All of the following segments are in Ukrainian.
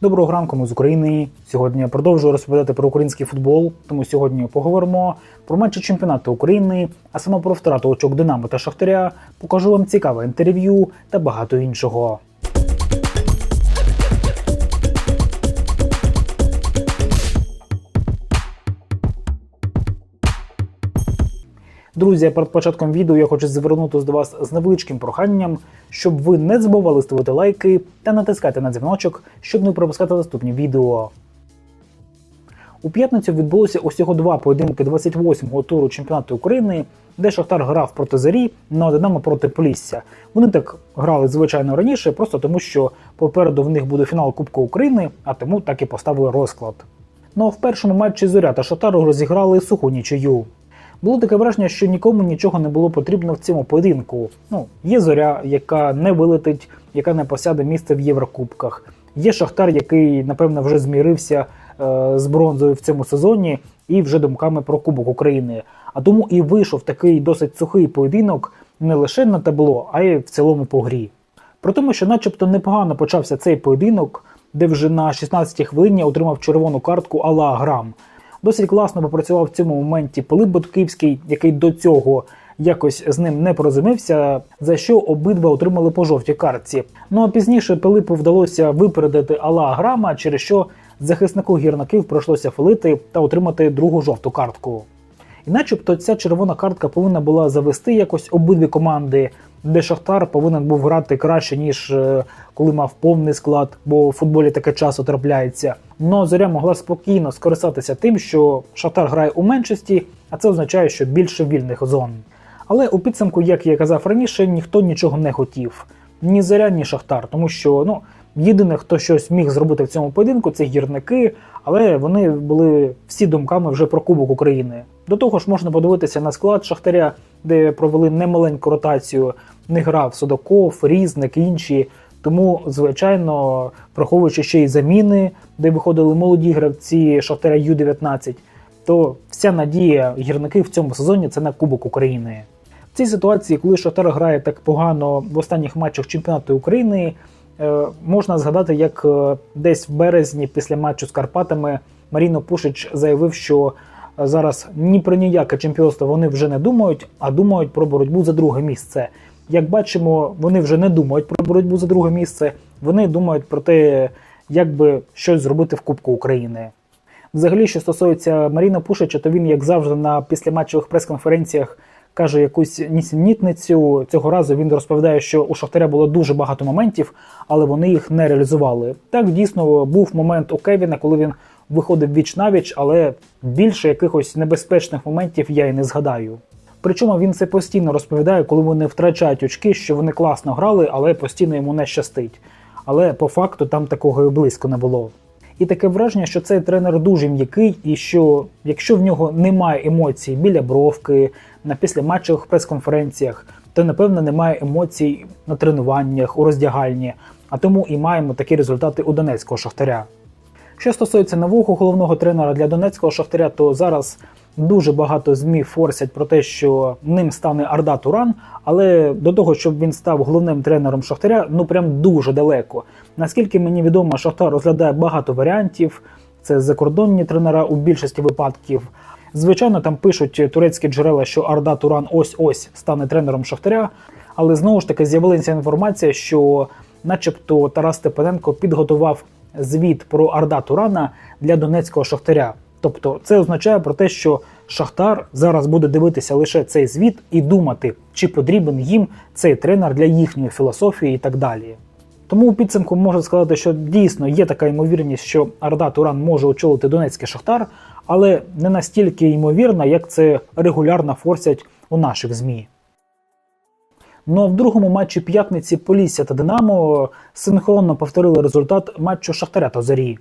Доброго ранку, ми з України. Сьогодні я продовжую розповідати про український футбол. Тому сьогодні поговоримо про матчі чемпіонату України, а саме про втрату очок Динамо та Шахтаря. Покажу вам цікаве інтерв'ю та багато іншого. Друзі, перед початком відео я хочу звернутися до вас з невеличким проханням, щоб ви не забували ставити лайки та натискати на дзвіночок, щоб не пропускати наступні відео. У п'ятницю відбулося усього два поєдинки 28-го туру чемпіонату України, де Шахтар грав проти Зарі, ну а Динамо проти Полісся. Вони так грали звичайно раніше, просто тому що попереду в них буде фінал Кубку України, а тому так і поставили розклад. Ну а в першому матчі Зоря та Шахтар розіграли суху нічию. Було таке враження, що нікому нічого не було потрібно в цьому поєдинку. Ну, є зоря, яка не вилетить, яка не посяде місце в Єврокубках. Є Шахтар, який, напевно, вже змірився е, з бронзою в цьому сезоні і вже думками про Кубок України. А тому і вийшов такий досить сухий поєдинок не лише на табло, а й в цілому по грі. При тому, що начебто непогано почався цей поєдинок, де вже на 16-й хвилині отримав червону картку Алла Грам. Досить класно попрацював в цьому моменті Пилип Ботківський, який до цього якось з ним не порозумівся, за що обидва отримали по жовтій картці. Ну а пізніше Пилипу вдалося випередити Алла Грама, через що захиснику гірників прийшлося фалити та отримати другу жовту картку. І начебто ця червона картка повинна була завести якось обидві команди, де Шахтар повинен був грати краще, ніж е, коли мав повний склад, бо в футболі таке часу трапляється. Но зоря могла спокійно скористатися тим, що Шахтар грає у меншості, а це означає, що більше вільних зон. Але у підсумку, як я казав раніше, ніхто нічого не хотів. Ні зоря, ні Шахтар, тому що ну, єдине, хто щось міг зробити в цьому поєдинку, це гірники, але вони були всі думками вже про Кубок України. До того ж, можна подивитися на склад Шахтаря, де провели немаленьку ротацію. Не грав Судаков, Різник, інші. Тому, звичайно, враховуючи ще й заміни, де виходили молоді гравці Шахтаря Ю-19, то вся надія гірників в цьому сезоні це на Кубок України. В цій ситуації, коли Шахтар грає так погано в останніх матчах чемпіонату України, е, можна згадати, як е, десь в березні після матчу з Карпатами Маріно Пушич заявив, що е, зараз ні про ніяке чемпіонство вони вже не думають, а думають про боротьбу за друге місце. Як бачимо, вони вже не думають про боротьбу за друге місце, вони думають про те, як би щось зробити в Кубку України. Взагалі, що стосується Маріна Пушича, то він, як завжди, на післяматчевих прес-конференціях каже якусь нісенітницю. Цього разу він розповідає, що у Шахтаря було дуже багато моментів, але вони їх не реалізували. Так дійсно був момент у Кевіна, коли він виходив віч навіч, але більше якихось небезпечних моментів я і не згадаю. Причому він це постійно розповідає, коли вони втрачають очки, що вони класно грали, але постійно йому не щастить. Але по факту там такого і близько не було. І таке враження, що цей тренер дуже м'який, і що якщо в нього немає емоцій біля бровки, на післяматчевих прес-конференціях, то напевно немає емоцій на тренуваннях, у роздягальні, а тому і маємо такі результати у Донецького шахтаря. Що стосується нового головного тренера для Донецького шахтаря, то зараз дуже багато ЗМІ форсять про те, що ним стане Арда Туран, але до того, щоб він став головним тренером Шахтаря, ну прям дуже далеко. Наскільки мені відомо, Шахтар розглядає багато варіантів. Це закордонні тренера у більшості випадків. Звичайно, там пишуть турецькі джерела, що Арда Туран ось-ось стане тренером Шахтаря. Але знову ж таки з'явилася інформація, що, начебто, Тарас Степаненко підготував звіт про Арда Турана для Донецького Шахтаря. Тобто, це означає про те, що Шахтар зараз буде дивитися лише цей звіт і думати, чи потрібен їм цей тренер для їхньої філософії і так далі. Тому у підсумку можу сказати, що дійсно є така ймовірність, що Арда Туран може очолити Донецький Шахтар, але не настільки ймовірна, як це регулярно форсять у наших ЗМІ. Ну а в другому матчі п'ятниці Полісся та Динамо синхронно повторили результат матчу Шахтаря та Зорі.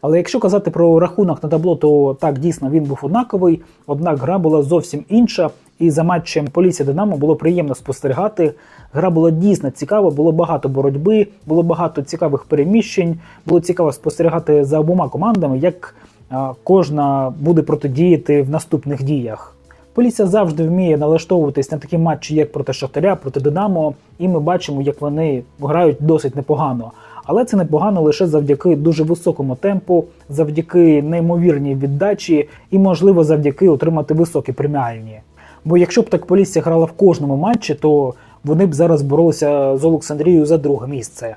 Але якщо казати про рахунок на табло, то так дійсно він був однаковий, однак гра була зовсім інша. І за матчем Полісся Динамо було приємно спостерігати. Гра була дійсно цікава, було багато боротьби, було багато цікавих переміщень. Було цікаво спостерігати за обома командами, як кожна буде протидіяти в наступних діях. Полісся завжди вміє налаштовуватись на такі матчі, як проти Шахтаря, проти Динамо, і ми бачимо, як вони грають досить непогано. Але це непогано лише завдяки дуже високому темпу, завдяки неймовірній віддачі і, можливо, завдяки отримати високі преміальні. Бо якщо б так Полісся грала в кожному матчі, то вони б зараз боролися з Олександрією за друге місце.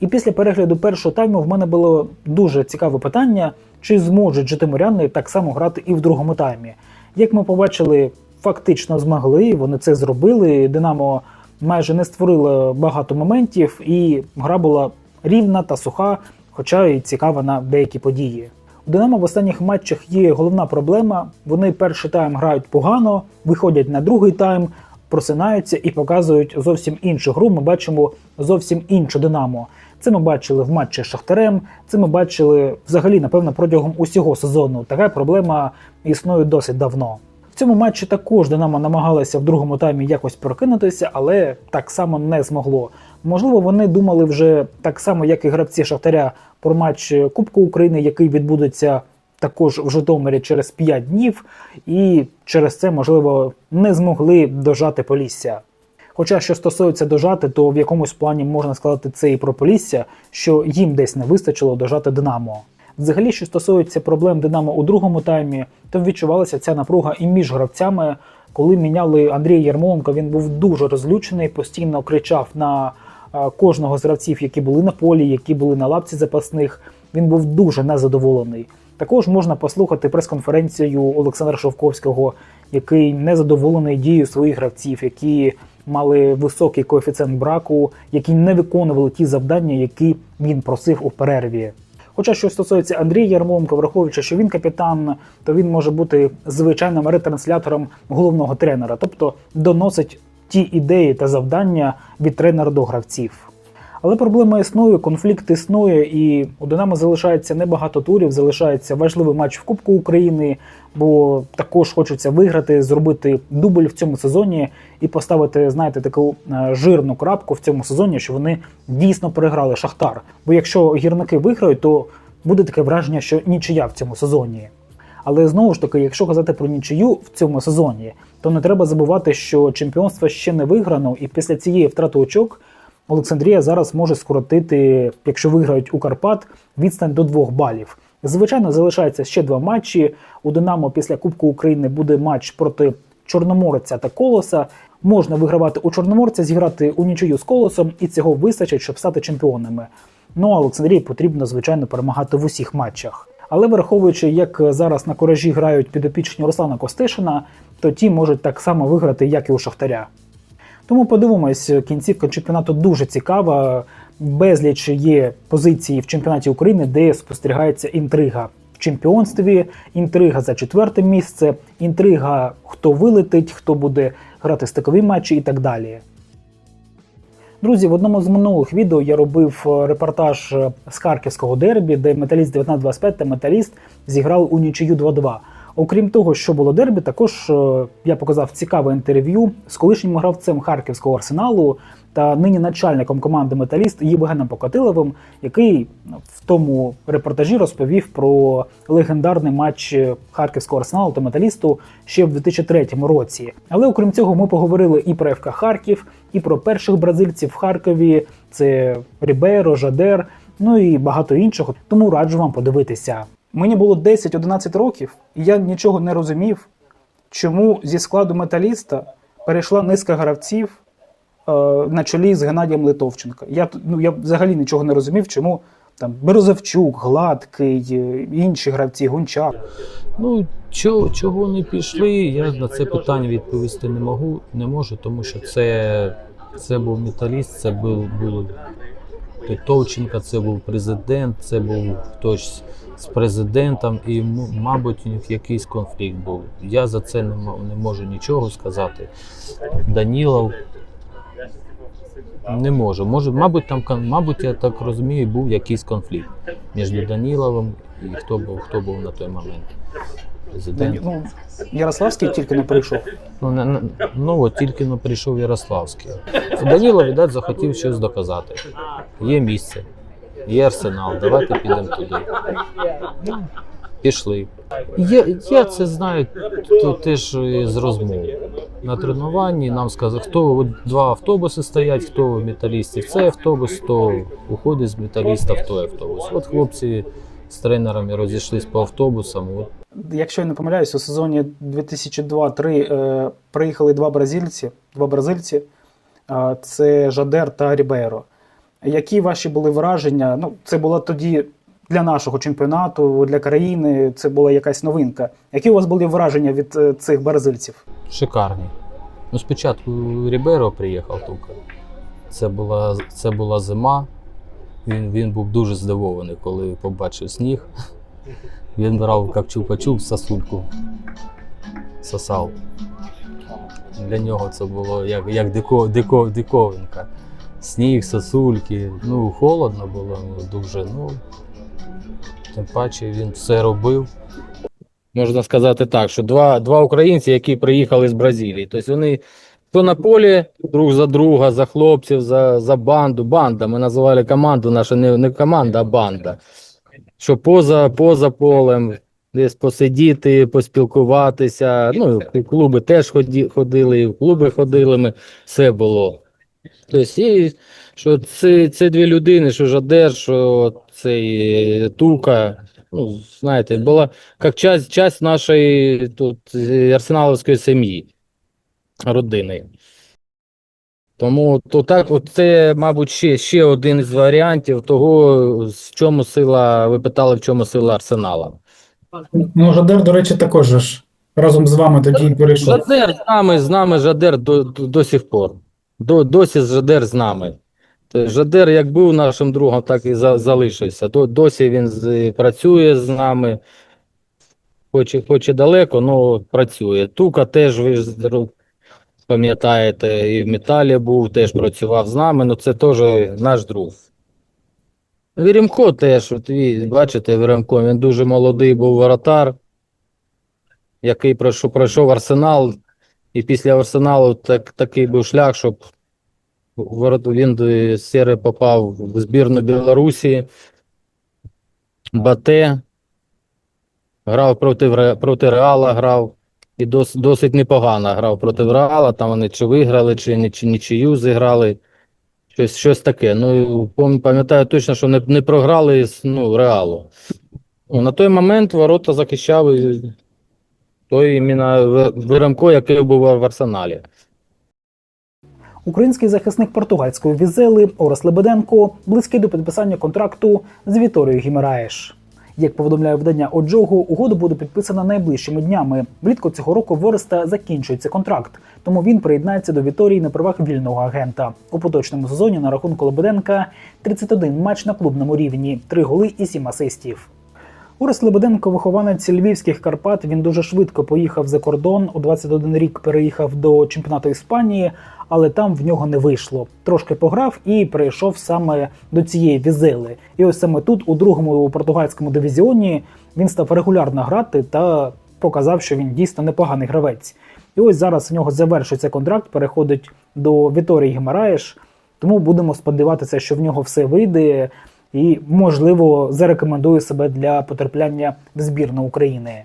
І після перегляду першого тайму в мене було дуже цікаве питання, чи зможуть житомиряни так само грати і в другому таймі. Як ми побачили, фактично змогли, вони це зробили. Динамо майже не створило багато моментів, і гра була рівна та суха, хоча і цікава на деякі події. У Динамо в останніх матчах є головна проблема. Вони перший тайм грають погано, виходять на другий тайм, просинаються і показують зовсім іншу гру. Ми бачимо зовсім іншу Динамо. Це ми бачили в матчі з Шахтарем. Це ми бачили взагалі, напевно, протягом усього сезону. Така проблема існує досить давно. В цьому матчі також Динамо намагалося в другому таймі якось прокинутися, але так само не змогло. Можливо, вони думали вже так само, як і гравці Шахтаря про матч Кубку України, який відбудеться також в Житомирі через 5 днів, і через це, можливо, не змогли дожати Полісся. Хоча, що стосується дожати, то в якомусь плані можна сказати це і про Полісся, що їм десь не вистачило дожати Динамо. Взагалі, що стосується проблем Динамо у другому таймі, то відчувалася ця напруга і між гравцями. Коли міняли Андрія Ярмоленко, він був дуже розлючений, постійно кричав на е, кожного з гравців, які були на полі, які були на лапці запасних. Він був дуже незадоволений. Також можна послухати прес-конференцію Олександра Шовковського, який незадоволений дією своїх гравців, які мали високий коефіцієнт браку, які не виконували ті завдання, які він просив у перерві. Хоча що стосується Андрія Ярмоленка, враховуючи, що він капітан, то він може бути звичайним ретранслятором головного тренера, тобто доносить ті ідеї та завдання від тренера до гравців. Але проблема існує, конфлікт існує, і у Динамо залишається небагато турів, залишається важливий матч в Кубку України, бо також хочеться виграти, зробити дубль в цьому сезоні і поставити, знаєте, таку е, жирну крапку в цьому сезоні, що вони дійсно переграли Шахтар. Бо якщо гірники виграють, то буде таке враження, що нічия в цьому сезоні. Але знову ж таки, якщо казати про нічию в цьому сезоні, то не треба забувати, що чемпіонство ще не виграно, і після цієї втрати очок Олександрія зараз може скоротити, якщо виграють у Карпат, відстань до двох балів. Звичайно, залишається ще два матчі. У Динамо після Кубку України буде матч проти Чорноморця та Колоса. Можна вигравати у Чорноморця, зіграти у нічию з колосом, і цього вистачить, щоб стати чемпіонами. Ну а Олександрії потрібно, звичайно, перемагати в усіх матчах. Але враховуючи, як зараз на коражі грають підопічні Руслана Костишина, то ті можуть так само виграти, як і у Шахтаря. Тому подивимось, кінцівка чемпіонату дуже цікава. Безліч є позиції в чемпіонаті України, де спостерігається інтрига в чемпіонстві, інтрига за четверте місце, інтрига, хто вилетить, хто буде грати стикові матчі і так далі. Друзі, в одному з минулих відео я робив е, репортаж е, з харківського дербі, де металіст 1925 та металіст зіграли у нічию 2-2. Окрім того, що було дербі, також е, я показав цікаве інтерв'ю з колишнім гравцем харківського арсеналу та нині начальником команди Металіст Євгеном Покатиловим, який в тому репортажі розповів про легендарний матч харківського арсеналу та металісту ще в 2003 році. Але окрім цього, ми поговорили і про ФК Харків, і про перших бразильців в Харкові. Це Рібейро, Жадер, ну і багато іншого. Тому раджу вам подивитися. Мені було 10-11 років, і я нічого не розумів, чому зі складу металіста перейшла низка гравців е, на чолі з Геннадієм Литовченко. Я, ну, я взагалі нічого не розумів, чому там Березовчук, Гладкий, е, інші гравці, Гончар. Ну, чого, чого не пішли, я на це питання відповісти не можу, не можу тому що це, це був металіст, це був, був Титовченко, це був президент, це був хтось з президентом, і, мабуть, у них якийсь конфлікт був. Я за це не можу нічого сказати. Данілов не можу. Може, мабуть, там, мабуть, я так розумію, був якийсь конфлікт між Даніловим і хто був, хто був на той момент. Президент. Ну, Ярославський тільки не прийшов. Ну, не- не- ну от тільки но прийшов Ярославський. Даніло, віддать, захотів щось доказати. Є місце, є арсенал, давайте підемо туди. Пішли. Я, я це знаю то теж з розмов. на тренуванні. Нам сказали, хто два автобуси стоять, хто в металісті в цей автобус, хто уходить з металіста в той автобус. От хлопці з тренерами розійшлись по автобусам. От Якщо я не помиляюсь, у сезоні 2002-2003 е, приїхали два бразильці, два бразильці. Е, це Жадер та Рібейро. Які ваші були враження? Ну, це було тоді для нашого чемпіонату, для країни, це була якась новинка. Які у вас були враження від е, цих бразильців? шикарні. Ну, спочатку Ріберо приїхав тільки. Це була, це була зима. Він, він був дуже здивований, коли побачив сніг. Він брав як чупа-чуп сосульку. Сосав. Для нього це було як, як дико, дико, диковинка. Сніг, сосульки. Ну, холодно було ну, дуже. Ну, тим паче він все робив. Можна сказати так, що два, два українці, які приїхали з Бразилії. Тобто вони то на полі друг за друга, за хлопців, за, за банду. Банда. Ми називали команду наша не, не команда, а банда. Що поза, поза полем, десь посидіти, поспілкуватися. Ну, і клуби теж ході, ходили, і в клуби ходили ми, все було. Тобто, що це, це дві людини, що Жадер, що цей Тука. Ну, знаєте, була як часть, часть нашої тут е, арсеналовської сім'ї, родини. Тому то так, от це, мабуть, ще, ще один із варіантів того, в чому сила, ви питали, в чому сила арсенала. Ну, Жадер, до речі, також ж разом з вами тоді перейшов. Жадер з нами, з нами Жадер до, до, до сих пор. До, досі Жадер з нами. Тобто Жадер як був нашим другом, так і за, залишився. До, досі він з, працює з нами. Хоч, і- хоч і далеко, але працює. Тука теж, ви пам'ятаєте, і в металі був, теж працював з нами, ну це теж наш друг. Вірімко теж, от ви бачите, Вірімко, він дуже молодий був воротар, який пройшов, пройшов арсенал, і після арсеналу так, такий був шлях, щоб він з Сєри попав в збірну Білорусі, Бате, грав проти, проти Реала, грав. І дос, досить непогано грав проти Реала, там вони чи виграли, чи, чи нічию зіграли. Щось, щось таке. Ну, пам'ятаю точно, що не, не програли з, ну, Реалу. Ну, на той момент ворота захищав той іменно Ви- який був в Арсеналі. Український захисник португальської візели Орес Лебеденко близький до підписання контракту з Віторією Гімераєш. Як повідомляє видання Оджогу, угода буде підписана найближчими днями. Влітку цього року в Ореста закінчується контракт, тому він приєднається до Віторії на правах вільного агента. У поточному сезоні на рахунку Лебеденка 31 матч на клубному рівні, 3 голи і 7 асистів. Орес Лебеденко, вихованець львівських Карпат, він дуже швидко поїхав за кордон. У 21 рік переїхав до чемпіонату Іспанії, але там в нього не вийшло. Трошки пограв і перейшов саме до цієї візели. І ось саме тут, у другому португальському дивізіоні, він став регулярно грати та показав, що він дійсно непоганий гравець. І ось зараз в нього завершується контракт, переходить до Віторії Гемараєш. Тому будемо сподіватися, що в нього все вийде і, можливо, зарекомендує себе для потрапляння в збірну України.